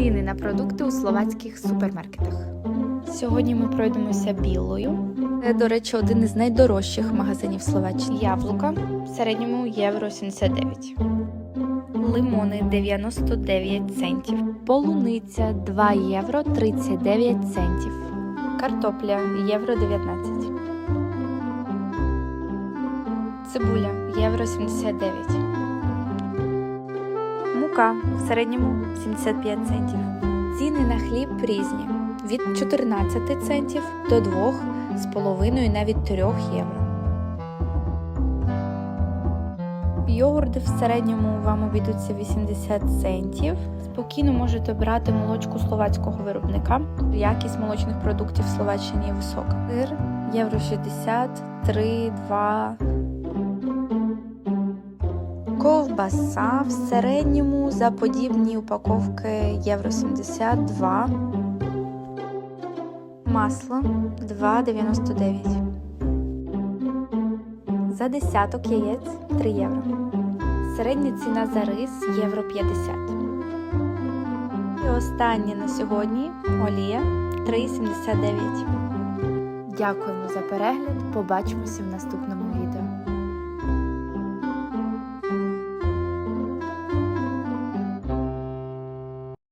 Ціни на продукти у словацьких супермаркетах. Сьогодні ми пройдемося білою. Це, до речі, один із найдорожчих магазинів Словаччини. Яблука в середньому євро 79. Лимони 99 центів. Полуниця 2 євро 39 центів. Картопля євро 19. Цибуля євро 79. Мука в середньому 75 центів. Ціни на хліб різні від 14 центів до 2,5 і навіть 3 євро. Йогурти в середньому вам обійдуться 80 центів. Спокійно можете брати молочку словацького виробника. Якість молочних продуктів в Словаччині висока. Сир євро 60, 3, 2. Ковбаса в середньому за подібні упаковки євро 72. Масло 2,99. За десяток яєць 3 євро. Середня ціна за рис євро 50. І останнє на сьогодні олія 3,79. Дякуємо за перегляд. Побачимося в наступному відео.